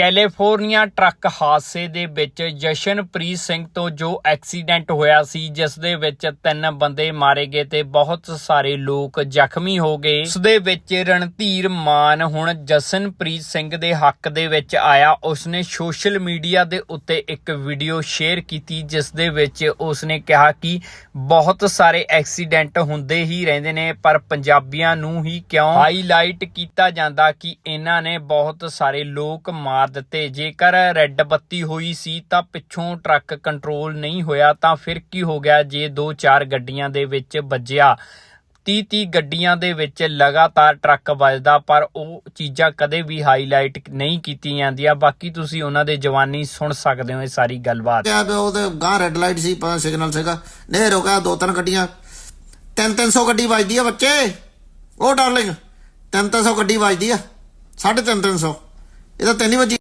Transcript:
California truck ਹਾਦਸੇ ਦੇ ਵਿੱਚ ਜਸ਼ਨਪ੍ਰੀਤ ਸਿੰਘ ਤੋਂ ਜੋ ਐਕਸੀਡੈਂਟ ਹੋਇਆ ਸੀ, ਜਿਸ ਦੇ ਵਿੱਚ ਤਿੰਨ ਬੰਦੇ ਮਾਰੇ ਗਏ ਤੇ ਬਹੁਤ ਸਾਰੇ ਲੋਕ ਜ਼ਖਮੀ ਹੋ ਗਏ। ਉਸ ਦੇ ਵਿੱਚ ਰਣਧੀਰ ਮਾਨ ਹੁਣ ਜਸ਼ਨਪ੍ਰੀਤ ਸਿੰਘ ਦੇ ਹੱਕ ਦੇ ਵਿੱਚ ਆਇਆ। ਉਸਨੇ ਸੋਸ਼ਲ ਮੀਡੀਆ ਦੇ ਉੱਤੇ ਇੱਕ ਵੀਡੀਓ ਸ਼ੇਅਰ ਕੀਤੀ, ਜਿਸ ਦੇ ਵਿੱਚ ਉਸਨੇ ਕਿਹਾ ਕਿ ਬਹੁਤ ਸਾਰੇ ਐਕਸੀਡੈਂਟ ਹੁੰਦੇ ਹੀ ਰਹਿੰਦੇ ਨੇ, ਪਰ ਪੰਜਾਬੀਆਂ ਨੂੰ ਹੀ ਕਿਉਂ ਹਾਈਲਾਈਟ ਕੀਤਾ ਜਾਂਦਾ ਕਿ ਇਹਨਾਂ ਨੇ ਬਹੁਤ ਸਾਰੇ ਲੋਕ ਮਾਰ ਦਿੱਤੇ। ਜੇਕਰ ਰੈੱਡ ਬੱਤੀ ਹੋਈ ਸੀ ਤਾਂ ਪਿੱਛੋਂ ਟਰੱਕ ਕੰਟਰੋਲ ਨਹੀਂ ਹੋਇਆ ਤਾਂ ਫਿਰ ਕੀ ਹੋ ਗਿਆ ਜੇ ਦੋ ਚਾਰ ਗੱਡੀਆਂ ਦੇ ਵਿੱਚ ਵੱਜਿਆ? 30-30 ਗੱਡੀਆਂ ਦੇ ਵਿੱਚ ਲਗਾਤਾਰ ਟਰੱਕ ਵੱਜਦਾ, ਪਰ ਉਹ ਚੀਜ਼ਾਂ ਕਦੇ ਵੀ ਹਾਈਲਾਈਟ ਨਹੀਂ ਕੀਤੀਆਂ ਜਾਂਦੀਆਂ। ਬਾਕੀ ਤੁਸੀਂ ਉਹਨਾਂ ਦੇ ਜਵਾਨੀ ਸੁਣ ਸਕਦੇ ਹੋ ਇਹ ਸਾਰੀ ਗੱਲਬਾਤ। ਉਹਦੇ ਗਾਂ ਰੈੱਡ ਲਾਈਟ ਸੀ ਪਾ ਸਿਗਨਲ ਸੀਗਾ। ਨੇ ਰੋਕਿਆ ਦੋ ਤਿੰਨ ਗੱਡੀਆਂ। ਤਿੰਨ ਤਿੰਨ ਸੌ ਗੱਡੀ ਵੱਜਦੀ ਆ ਬੱਚੇ। ਉਹ ਡਾਰਲਿੰਗ ਤਿੰਨ ਤਿੰਨ ਸੌ ਗੱਡੀ ਵੱਜਦੀ ਆ। ਸਾਢੇ ਤਿੰਨ ਤਿੰਨ ਸੌ। ਇਹ ਤਾਂ ਤਿੰਨ ਹੀ ਵੱਜੀ।